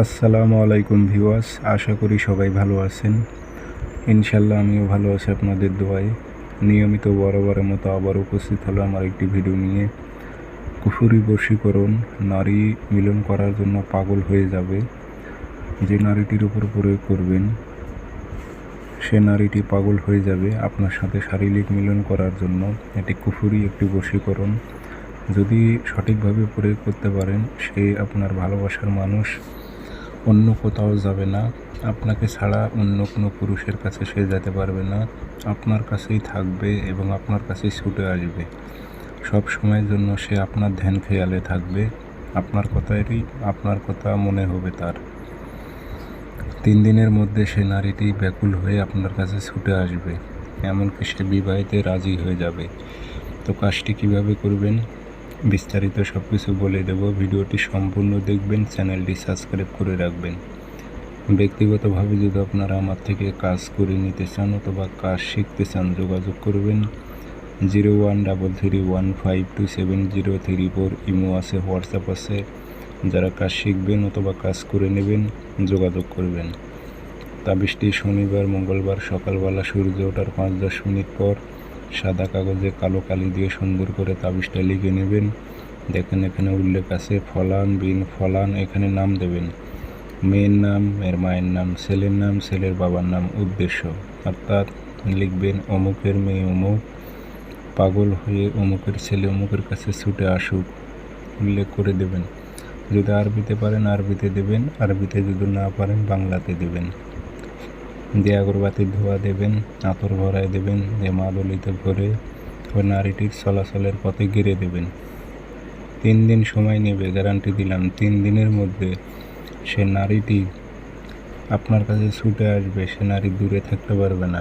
আসসালামু আলাইকুম ভিউয়ার্স, আশা করি সবাই ভালো আছেন। ইনশাল্লাহ আমিও ভালো আছি আপনাদের দোয়ায়। নিয়মিত বরাবরের মতো আবার উপস্থিত হলো আমার একটি ভিডিও নিয়ে। কুফুরি বশীকরণ নারী মিলন করার জন্য পাগল হয়ে যাবে। যে নারীটির উপর প্রয়োগ করবেন, সে নারীটি পাগল হয়ে যাবে আপনার সাথে শারীরিক মিলন করার জন্য। এটি কুফুরি একটি বশীকরণ যদি সঠিকভাবে প্রয়োগ করতে পারেন, সে আপনার ভালোবাসার মানুষ। অন্য কোথাও যাবে না। আপনাকে ছাড়া অন্য কোনো পুরুষের কাছে সে যেতে পারবে না। আপনার কাছেই থাকবে এবং আপনার কাছেই ছুটে আসবে। সব সময়ের জন্য সে আপনার ধ্যান খেয়ালে থাকবে। আপনার কথারই, আপনার কথা মনে হবে তার। তিন দিনের মধ্যে সে নারীটি ব্যাকুল হয়ে আপনার কাছে ছুটে আসবে। এমনকি সে বিবাহিতে রাজি হয়ে যাবে। তো কাজটি কীভাবে করবেন? বিস্তারিত সব কিছু বলে দেব। ভিডিওটি সম্পূর্ণ দেখবেন, চ্যানেলটি সাবস্ক্রাইব করে রাখবেন। ব্যক্তিগতভাবে যদি আপনারা আমার থেকে কাজ করে নিতে চান অথবা কাজ শিখতে চান, যোগাযোগ করবেন। Zero one double three one five two seven zero three four imo আছে, হোয়াটসঅ্যাপ আছে। যারা কাজ শিখবেন অথবা কাজ করে নেবেন, যোগাযোগ করবেন। তাবিজটি শনিবার, মঙ্গলবার সকালবেলা সূর্য ওঠার পাঁচ দশ মিনিট পর সাদা কাগজে কালো কালি দিয়ে সুন্দর করে তাবিজটা লিখে নেবেন। দেখেন এখানে উল্লেখ আছে, ফলান বিন ফলান, এখানে নাম দেবেন। মেয়ের নাম মেয়ের মায়ের নাম, ছেলের নাম, ছেলের বাবার নাম, উদ্দেশ্য। অর্থাৎ লিখবেন, অমুকের মেয়ে অমুক, পাগল হয়ে অমুকের ছেলে অমুকের কাছে ছুটে আসুক। উল্লেখ করে দেবেন। যদি আরবিতে পারেন, আরবিতে দেবেন। আরবিতে যদি না পারেন, বাংলাতে দেবেন। দিয়ে আগরবাতির ধোয়া দেবেন, আতর ভরায় দেবেন দিয়ে মাদলিতে ভরে ওই নারীটির চলাচলের পথে গিরে দেবেন। তিন দিন সময় নেবে, গ্যারান্টি দিলাম। তিন দিনের মধ্যে সে নারীটি আপনার কাছে ছুটে আসবে, সে নারী দূরে থাকতে পারবে না।